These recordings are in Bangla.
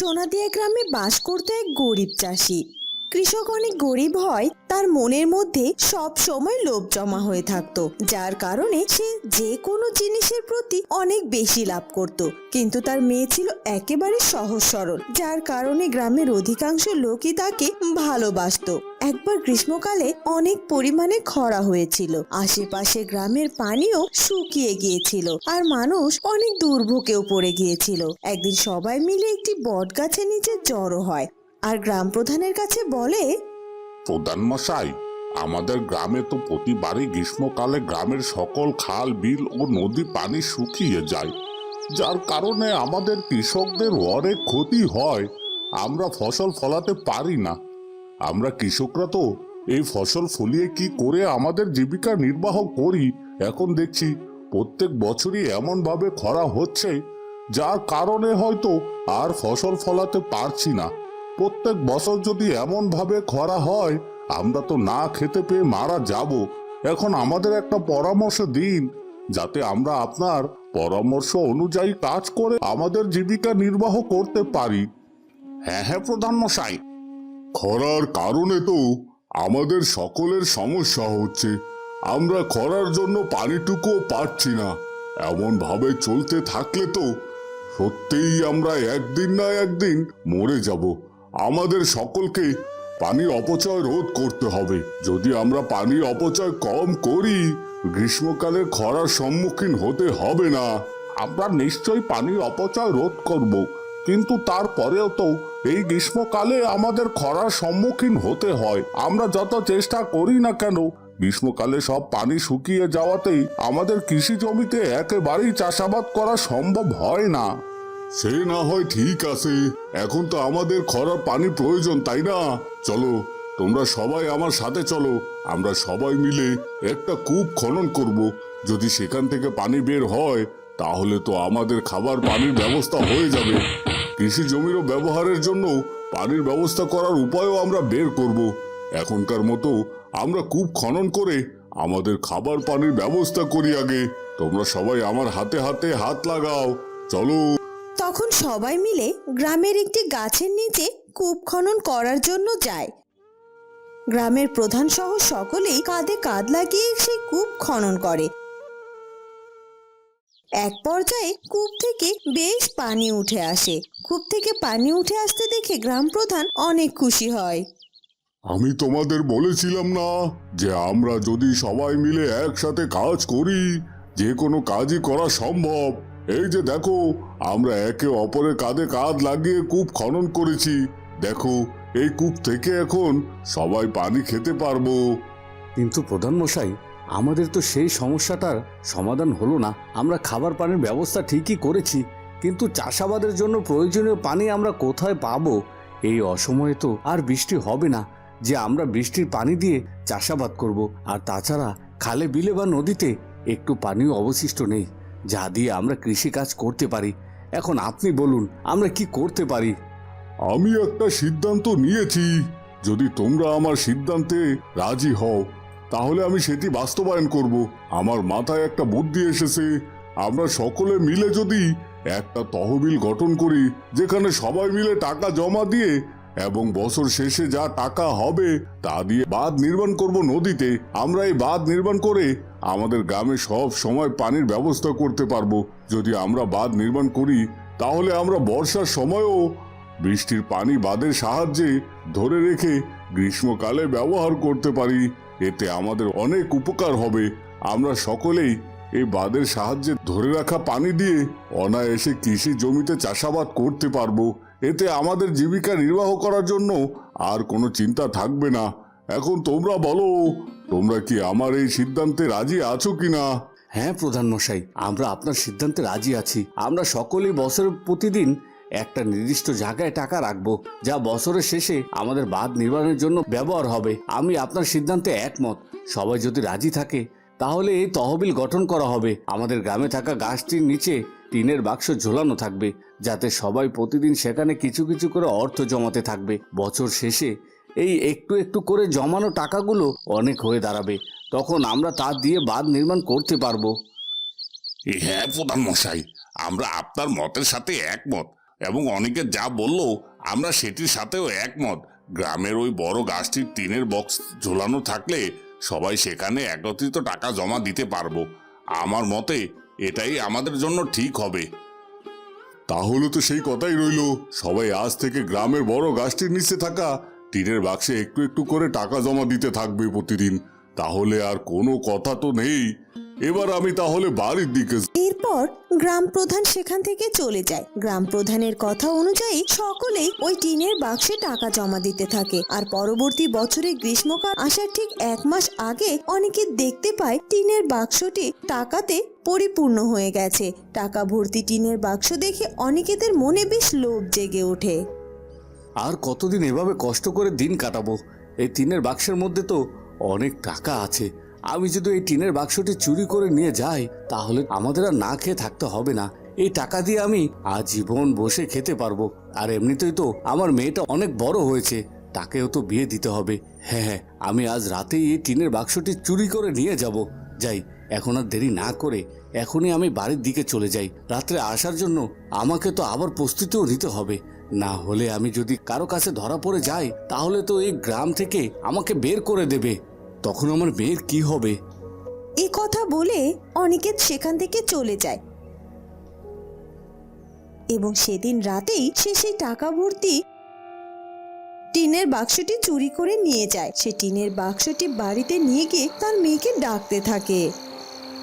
সোনাদিয়া গ্রামে বাস করতো এক গরিব চাষি। কৃষক অনেক গরিব হয়, তার মনের মধ্যে সব সময় লোভ জমা হয়ে থাকতো, যার কারণে সে যে কোনো জিনিসের প্রতি অনেক বেশি লাভ করত। কিন্তু তার মেয়ে ছিল একেবারে সহজ সরল, যার কারণে গ্রামের অধিকাংশ লোকই তাকে ভালোবাসতো। একবার গ্রীষ্মকালে অনেক পরিমাণে খরা হয়েছিল, আশেপাশে গ্রামের পানিও শুকিয়ে গিয়েছিল আর মানুষ অনেক দুর্ভোগেও পড়ে গিয়েছিল। একদিন সবাই মিলে একটি বট গাছের নিচে জড়ো হয় আর গ্রাম প্রধানের কাছে বলে, প্রধান মশাই, আমাদের গ্রামে তো প্রতিবারই গ্রীষ্মকালে গ্রামের সকল খাল, বিল ও নদী পানি শুকিয়ে যায়। যার কারণে আমাদের কৃষকদের অনেক ক্ষতি হয়। আমরা ফসল ফলাতে পারি না। আমরা কৃষকরা তো এই ফসল ফলিয়ে কি করে আমাদের জীবিকা নির্বাহ করি? এখন দেখছি প্রত্যেক বছরই এমনভাবে খরা হচ্ছে, যার কারণে হয়তো আর ফসল ফলাতে পারছি না। প্রত্যেক বছর যদি এমন ভাবে খরা হয়, আমরা তো না খেতে পেয়ে মারা যাব। এখন আমাদের একটা পরামর্শ দিন, যাতে আমরা আপনার পরামর্শ অনুযায়ী কাজ করে আমাদের জীবিকা নির্বাহ করতে পারি। হ্যাঁ হ্যাঁ প্রধান মশাই খরার কারণে তো আমাদের সকলের সমস্যা হচ্ছে। আমরা খরার জন্য পানিটুকুও পাচ্ছি না। এমন ভাবে চলতে থাকলে তো সত্যিই আমরা একদিন না একদিন মরে যাব। আমাদের সকলকে পানি অপচয় রোধ করতে হবে। যদি আমরা পানি অপচয় কম করি, গ্রীষ্মকালে খরার সম্মুখীন হতে হবে না। আমরা নিশ্চয়ই পানি অপচয় রোধ করব, কিন্তু তারপরেও তো এই গ্রীষ্মকালে আমাদের খরার সম্মুখীন হতে হয়। আমরা যত চেষ্টা করি না কেন, গ্রীষ্মকালে সব পানি শুকিয়ে যাওয়াতেই আমাদের কৃষি জমিতে একেবারেই চাষাবাদ করা সম্ভব হয় না। সে না হয় ঠিক আছে। এখন তো আমাদের খরার পানি প্রয়োজন, তাই না? চলো, তোমরা সবাই আমার সাথে চলো। আমরা সবাই মিলে একটা কূপ খনন করব। যদি সেখান থেকে পানি বের হয়, তাহলে তো আমাদের খাবার পানির ব্যবস্থা হয়ে যাবে। কৃষি জমিরও ব্যবহারের জন্য পানির ব্যবস্থা করার উপায়ও আমরা বের করব। এখনকার মতো আমরা কূপ খনন করে আমাদের খাবার পানির ব্যবস্থা করি আগে। তোমরা সবাই আমার হাতে হাতে হাত লাগাও। চলো। সবাই মিলে গ্রামের একটি গাছের নিচে কূপ খনন করার জন্য যায়। গ্রামের প্রধান সহ সকলেই কাঁধে কাঁধ লাগিয়ে সেই কূপ খনন করে। এক পর্যায়ে কূপ থেকে বেশ পানি উঠে আসে। কূপ থেকে পানি উঠে আসতে দেখে গ্রাম প্রধান অনেক খুশি হয়। আমি তোমাদের বলেছিলাম না যে আমরা যদি সবাই মিলে একসাথে কাজ করি, যে কোনো কাজই করা সম্ভব। এই যে দেখো, আমরা একে অপরের কাঁধে কাঁধ লাগিয়ে কূপ খনন করেছি। দেখো, এই কূপ থেকে এখন সবাই পানি খেতে পারব। কিন্তু প্রধান মশাই আমাদের তো সেই সমস্যাটার সমাধান হলো না। আমরা খাবার পানির ব্যবস্থা ঠিকই করেছি, কিন্তু চাষাবাদের জন্য প্রয়োজনীয় পানি আমরা কোথায় পাবো? এই অসময়ে তো আর বৃষ্টি হবে না, যে আমরা বৃষ্টির পানি দিয়ে চাষাবাদ করব। আর তাছাড়া খালে বিলে বা নদীতে একটু পানিও অবশিষ্ট নেই। যা দিয়ে আমরা কৃষিকাজ করতে পারি। এখন আপনি বলুন, আমরা কি করতে পারি? আমি একটা সিদ্ধান্ত নিয়েছি। যদি তোমরা আমার সিদ্ধান্তে রাজি হও, তাহলে আমি সেটি বাস্তবায়ন করব। আমার মাথায় একটা বুদ্ধি এসেছে। আমরা সকলে মিলে যদি একটা তহবিল গঠন করি, যেখানে সবাই মিলে টাকা জমা দিয়ে এবং বছর শেষে যা টাকা হবে তা দিয়ে বাঁধ নির্মাণ করব নদীতে। আমরা এই বাঁধ নির্মাণ করে আমাদের গ্রামে সব সময় পানির ব্যবস্থা করতে পারব। যদি আমরা বাঁধ নির্মাণ করি, তাহলে আমরা বর্ষার সময়ও বৃষ্টির পানি বাঁধের সাহায্যে ধরে রেখে গ্রীষ্মকালে ব্যবহার করতে পারি। এতে আমাদের অনেক উপকার হবে। আমরা সকলেই এই বাঁধের সাহায্যে ধরে রাখা পানি দিয়ে অনায়াসে কৃষি জমিতে চাষাবাদ করতে পারব। এতে আমাদের জীবিকা নির্বাহ করার জন্য আর কোনো চিন্তা থাকবে না। এখন তোমরা বলো, তোমরা কি আমার এই সিদ্ধান্তে রাজি আছো কিনা? হ্যাঁ প্রধান মশাই, আমরা আপনার সিদ্ধান্তে রাজি আছি। আমরা সকলেই বছরের প্রতিদিন একটা নির্দিষ্ট জায়গায় টাকা রাখব, যা বছরের শেষে আমাদের বাঁধ নির্মাণের জন্য ব্যবহার হবে। আমি আপনার সিদ্ধান্তে একমত। সবাই যদি রাজি থাকে, তাহলে এই তহবিল গঠন করা হবে। আমাদের গ্রামে থাকা গাছটির নিচে টিনের বাক্স ঝোলানো থাকবে, যাতে সবাই প্রতিদিন সেখানে কিছু কিছু করে অর্থ জমাতে থাকবে। বছর শেষে এই একটু একটু করে জমানো টাকাগুলো অনেক হয়ে দাঁড়াবে। তখন আমরা তা দিয়ে বাঁধ নির্মাণ করতে পারব। হ্যাঁ প্রধান মশাই আমরা আপনার মতের সাথে একমত এবং অনেকে যা বলল আমরা সেটির সাথেও একমত। গ্রামের ওই বড় গাছটির টিনের বক্স ঝোলানো থাকলে সবাই সেখানে একত্রিত টাকা জমা দিতে পারব। আমার মতে এটাই আমাদের জন্য ঠিক হবে। তাহলে তো সেই কথাই রইল, সবাই আজ থেকে গ্রামের বড় গাছটির নিচে থাকা টিনের বাক্সে একটু একটু করে টাকা জমা দিতে থাকবে প্রতিদিন। তাহলে আর কোনো কথা তো নেই। এবার আমি তাহলে বাড়ির দিকে এরপর গ্রাম প্রধান সেখান থেকে চলে যায়। গ্রাম প্রধানের কথা অনুযায়ী সকলেই ওই টিনের বাক্সে টাকা জমা দিতে থাকে। আর পরবর্তী বছরে গ্রীষ্মকাল আসার ঠিক এক মাস আগে অনেকে দেখতে পায় টিনের বাক্সটি টাকাতে পরিপূর্ণ হয়ে গেছে। টাকা ভর্তি টিনের বাক্স দেখে অনেকেদের মনে বেশ লোভ জেগে ওঠে। আর কতদিন এভাবে কষ্ট করে দিন কাটাবো? এই টিনের বাক্সের মধ্যে তো অনেক টাকা আছে। আমি যদি এই টিনের বাক্সটি চুরি করে নিয়ে যাই, তাহলে আমাদের আর না খেয়ে থাকতে হবে না। এই টাকা দিয়ে আমি আজীবন বসে খেতে পারব। আর এমনিতেই তো আমার মেয়েটা অনেক বড় হয়েছে, তাকেও তো বিয়ে দিতে হবে। হ্যাঁ হ্যাঁ আমি আজ রাতেই এই টিনের বাক্সটি চুরি করে নিয়ে যাব। যাই, এখন আর দেরি না করে এখনই আমি বাড়ির দিকে চলে যাই। রাত্রে আসার জন্য আমাকে তো আবার প্রস্তুতিও নিতে হবে। না হলে আমি যদি কারও কাছে ধরা পড়ে যাই, তাহলে তো এই গ্রাম থেকে আমাকে বের করে দেবে। তখন আমার মেয়ের কি হবে? এ কথা বলে অনিকেত সেখান থেকে চলে যায়। এবং সেদিন রাতেই সে সেই টাকা ভর্তি টিনের বাক্সটি চুরি করে নিয়ে যায়। সে টিনের বাক্সটি বাড়িতে নিয়ে গিয়ে তার মেয়েকে ডাকতে থাকে।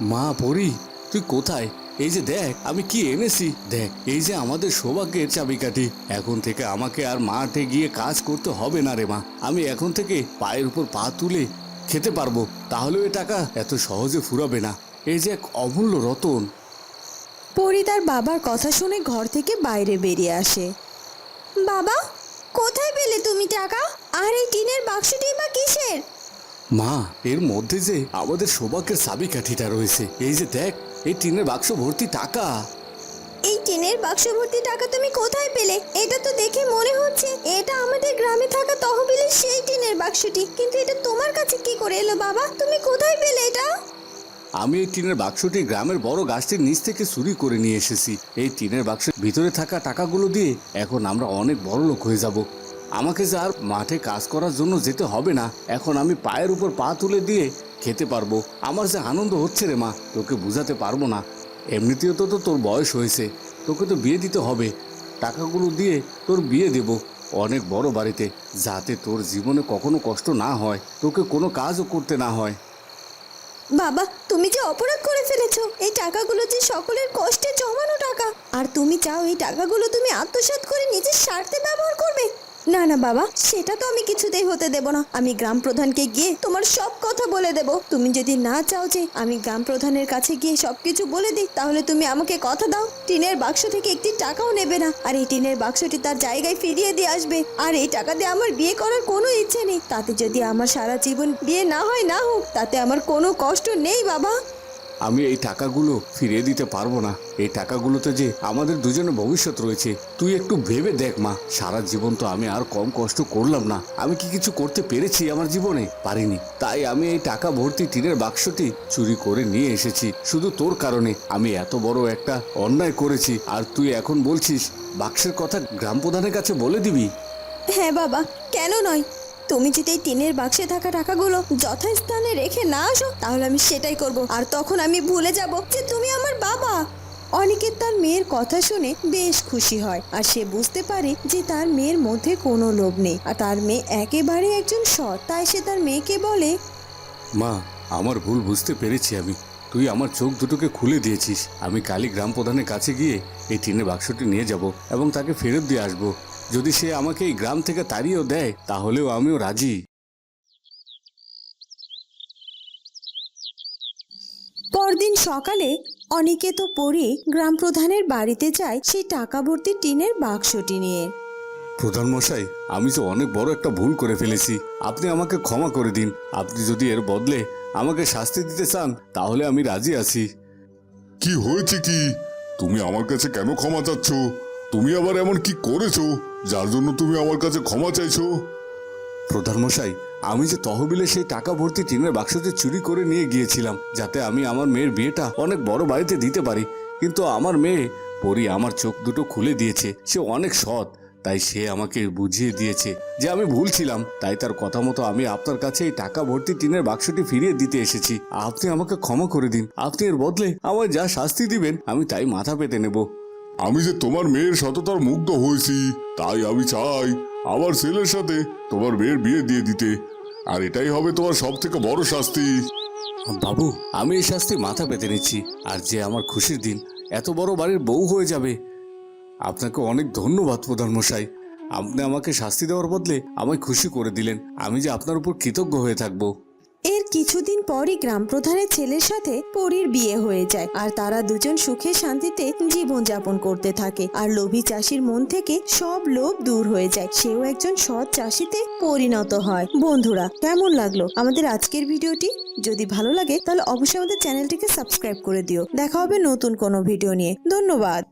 মা পরি তুই কোথায়? এই যে দেখ আমি কি এনেছি? দেখ এই যে আমাদের সৌভাগ্যের চাবিকাঠি। এখন থেকে আমাকে আর মাঠে গিয়ে কাজ করতে হবে না রে মা। আমি এখন থেকে পায়ের উপর পা তুলে খেতে পারব তাহলে ওই টাকা এত সহজে ফুরাবে না। এই যে এক অমূল্য রতন। পরি তার বাবার কথা শুনে ঘর থেকে বাইরে বেরিয়ে আসে। বাবা কোথায় পেলে তুমি টাকা? আর এই টিনের বাক্সটি বা কিসের? মা এর মধ্যে যে আমাদের সৌভাগ্যের চাবিকাঠিটা রয়েছে। এই যে দেখ এই টিনের বাক্স ভর্তি টাকা। এই টিনের বাক্স ভর্তি টাকা তুমি কোথায় পেলে? এটা তো দেখে মনে হচ্ছে এটা আমাদের গ্রামে থাকা তহবিলের সেই টিনের বাক্সটি। কিন্তু এটা তোমার কাছে কি করে এলো বাবা? তুমি কোথায় পেলে এটা? আমি এই টিনের বাক্সটি গ্রামের বড় গাছটির নিচ থেকে চুরি করে নিয়ে এসেছি। এই টিনের বাক্সের ভিতরে থাকা টাকাগুলো দিয়ে এখন আমরা অনেক বড় লোক হয়ে যাব। আমাকে যে আর মাঠে কাজ করার জন্য যেতে হবে না, এখন আমি পায়ের উপর পা তুলে দিয়ে খেতে পারব। আমার যে আনন্দ হচ্ছে রে মা, তোকে বুঝাতে পারব না। এমনিতেও তো তো তোর বয়স হয়েছে, তোকে তো বিয়ে দিতে হবে। টাকাগুলো দিয়ে তোর বিয়ে দেব। অনেক বড় বাড়িতে, যাতে তোর জীবনে কখনো কষ্ট না হয়, তোকে কোনো কাজও করতে না হয়। বাবা, তুমি যে অপরাধ করে ফেলেছো, এই টাকাগুলো যে সকলের কষ্টে জমানো টাকা, আর তুমি চাও এই টাকাগুলো তুমি আত্মসাৎ করে নিজের স্বার্থে ব্যবহার করবে? না না, বাবা, সেটা তো আমি কিছুতেই হতে দেব না। আমি গ্রাম প্রধানকে গিয়ে তোমার সব কথা বলে দেব। তুমি যদি না চাও যে আমি গ্রাম প্রধানের কাছে গিয়ে সবকিছু বলে দিই, তাহলে তুমি আমাকে কথা দাও। টিনের বাক্স থেকে একটি টাকাও নেবে না। আর এই টিনের বাক্সটি তার জায়গায় ফিরিয়ে দিয়ে আসবে। আর এই টাকা দিয়ে আমার বিয়ে করার কোনো ইচ্ছে নেই। তাতে যদি আমার সারা জীবন বিয়ে না হয়, না হোক, তাতে আমার কোনো কষ্ট নেই, বাবা। আমি এই টাকাগুলো ফিরিয়ে দিতে পারব না। এই টাকাগুলোতে যে আমাদের দুজনের ভবিষ্যৎ রয়েছে, তুই একটু ভেবে দেখ মা। সারা জীবন তো আমি আর কম কষ্ট করলাম না। আমি কি কিছু করতে পেরেছি আমার জীবনে? পারিনি। তাই আমি এই টাকা ভর্তি টিনের বাক্সটি চুরি করে নিয়ে এসেছি। শুধু তোর কারণে। আমি এত বড় একটা অন্যায় করেছি। আর তুই এখন বলছিস, বাক্সের কথা গ্রাম প্রধানের কাছে বলে দিবি? হ্যাঁ বাবা, কেন নয়? তুমি যদি এই টিনের বাক্সে থাকা টাকাগুলো যথাস্থানে রেখে না আসো, তাহলে আমি সেটাই করব। আর তখন আমি ভুলে যাব যে তুমি আমার বাবা। অনিকেত তার মেয়ের কথা শুনে বেশ খুশি হয় আর সে বুঝতে পারে যে তার মেয়ের মধ্যে কোনো লোভ নেই। আর তার মেয়ে একেবারে একজন সৎ, তাই সে তার মেয়েকে বলে, মা, আমার ভুল বুঝতে পেরেছি আমি। তুই আমার চোখ দুটোকে খুলে দিয়েছিস। আমি কালী গ্রাম প্রধানের কাছে গিয়ে এই টিনের বাক্সটি নিয়ে যাব এবং তাকে ফেরত দিয়ে আসব। যদি সে আমাকে এই গ্রাম থেকে তাড়িয়েও দেয় তাহলেও আমিও রাজি। পরদিন সকালে অনিকেত পরে গ্রাম প্রধানের বাড়িতে যায় সেই টাকা ভর্তি টিনের বাক্সটি নিয়ে। প্রধান মশাই আমি তো অনেক বড় একটা ভুল করে ফেলেছি। আপনি আমাকে ক্ষমা করে দিন। আপনি যদি এর বদলে আমাকে শাস্তি দিতে চান তাহলে আমি রাজি আছি। কি হয়েছে কি? তুমি আমার কাছে কেন ক্ষমা চাচ্ছ? তুমি আবার এমন কি করেছ? যার জন্য তুমি আমার কাছে ক্ষমা চাইছো। প্রধানমশাই, আমি যে তহবিলে সেই টাকা ভর্তি টিনের বাক্সটি চুরি করে নিয়ে গিয়েছিলাম, যাতে আমি আমার মেয়ের বিয়েটা অনেক বড় বাড়িতে দিতে পারি। কিন্তু আমার মেয়ে, পরি আমার চোখ দুটো খুলে দিয়েছে, সে অনেক সৎ, তাই সে আমাকে বুঝিয়ে দিয়েছে যে আমি ভুল ছিলাম, তাই তার কথা মতো আমি আপনার কাছে এই টাকা ভর্তি টিনের বাক্সটি ফিরিয়ে দিতে এসেছি। আপনি আমাকে ক্ষমা করে দিন, আপনি এর বদলে আমায় যা শাস্তি দিবেন, আমি তাই মাথা পেতে নেব। আমি যে তোমার মেয়ের সততার মুগ্ধ হয়েছি, তাই আমি চাই আমার ছেলের সাথে তোমার মেয়ের বিয়ে দিয়ে দিতে। আর এটাই হবে তোমার সব থেকে বড় শাস্তি। বাবু, আমি এই শাস্তি মাথা পেতে নিচ্ছি। আর যে আমার খুশির দিন, এত বড় বাড়ির বউ হয়ে যাবে। আপনাকে অনেক ধন্যবাদ প্রধান মশাই আপনি আমাকে শাস্তি দেওয়ার বদলে আমায় খুশি করে দিলেন। আমি যে আপনার উপর কৃতজ্ঞ হয়ে থাকব। এর কিছুদিন পরই গ্রাম প্রধানের ছেলের সাথে পরীর বিয়ে হয়ে যায়। আর তারা দুজন সুখে শান্তিতে জীবন যাপন করতে থাকে। আর লোভী চাষির মন থেকে সব লোভ দূর হয়ে যায়। সেও একজন সৎ চাষিতে পরিণত হয়। বন্ধুরা, কেমন লাগল আমাদের আজকের ভিডিওটি? যদি ভালো লাগে, তাহলে অবশ্যই আমাদের চ্যানেলটিকে সাবস্ক্রাইব করে দিও। দেখা হবে নতুন কোনো ভিডিও নিয়ে। ধন্যবাদ।